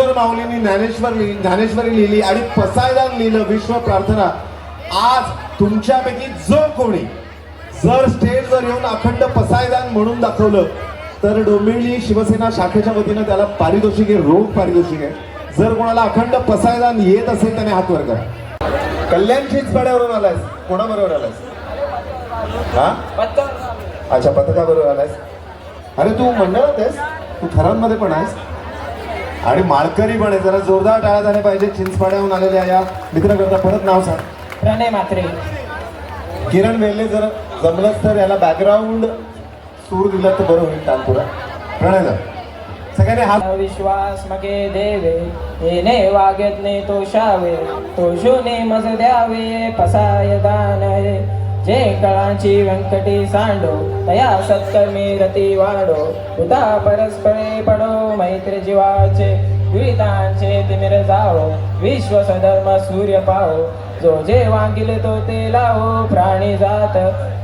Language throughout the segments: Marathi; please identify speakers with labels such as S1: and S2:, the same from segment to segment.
S1: माऊलींनी ज्ञानेश्वर लिहि- ज्ञानेश्वरी लिहिली आणि पसायदान लिहिलं विश्व प्रार्थना. आज तुमच्यापैकी जो कोणी जर स्टेजवर येऊन अखंड पसायदान म्हणून दाखवलं तर डोंबिवली शिवसेना शाखेच्या वतीनं त्याला पारितोषिक आहे रोख पारितोषिक. आहे जर कोणाला अखंड पसायदान येत असेल त्याने हात वर करा. कल्याण चिंचपाड्यावरून आलायस? कोणाबरोबर आलायस? हा? अच्छा पथकाबरोबर आलायस. अरे तू मंडळात आहेस? तू थरांमध्ये पण आहेस? आणि माळकरी पण आहे. जरा जोरदार टाळा झाले पाहिजे. चिंचपाड्याहून आलेल्या या मित्राकरता. परत नाव सांग.
S2: प्रणय मात्रे
S1: किरण वेल्हे जर जमलंच तर याला बॅकग्राऊंड सूर दिला तर बरं होईल तानपुरा प्रणय. सगळ्यांनी हात
S2: विश्वास मगे देवे. येणे वागतने तो शावे. तो शोने मज द्यावे. पसाय दान हे जे कळांची व्यंकटी सांडो तया सत्कर्मी रती वाढो उदा परस्परे पडो मैत्र जीवाचे विहितांचे तिमिर जाओ विश्व सधर्म सूर्य पाहो जो जे वांगिले तो ते लावो प्राणी जात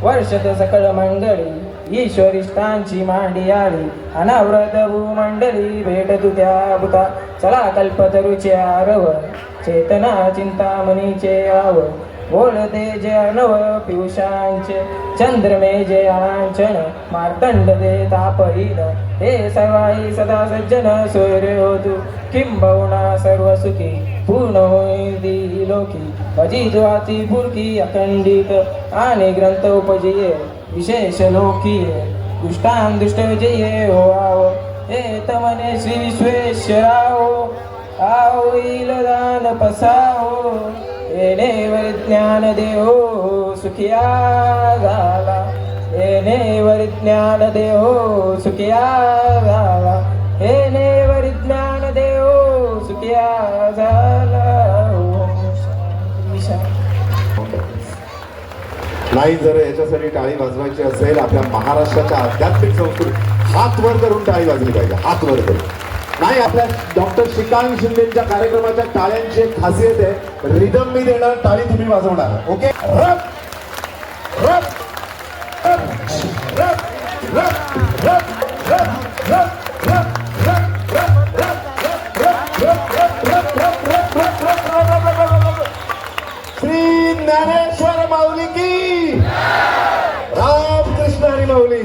S2: वर्षत सकळ मंडळी ईश्वरिष्ठांची मांडी आली अनावृत भूमंडळी भेट तुत्या भूता चला कल्पतरुचे आरव चेतना चिंतामणीचे आव बोलते जे अनव पियुषांचे चंद्रमे जयांचन मार्तंड दे तापहीन हे सर्वाई सदा सज्जन सूर्य होतु किंबहुना सर्व सुखी पूर्ण होई लोकी अजी ज्वाती पुरकी अखंडित आणि ग्रंथ उपजिये विशेष लोकीय दुष्टान दुष्ट विजये हो आव हे तमने श्री विश्वेश्वराओ आओ इल दान पसाओ. येणे ज्ञान देहो सुखिया झाला येणेवर ज्ञान देहो सुखिया झाला येणेवर ज्ञान देहो सुखिया झाला
S1: नाही जर याच्यासाठी टाळी वाजवायची असेल आपल्या महाराष्ट्राच्या आध्यात्मिक संस्कृती हात वर करून टाळी वाजली पाहिजे हात वर करून नाही आपल्या डॉक्टर श्रीकांत शिंदेच्या कार्यक्रमाच्या टाळ्यांची एक खासियत आहे रिदम मी देणार टाळी तुम्ही वाजवणार ओके रप रप रप रप रप रप रप रप ज्ञानेश्वर माऊली की रामकृष्ण हरी माऊली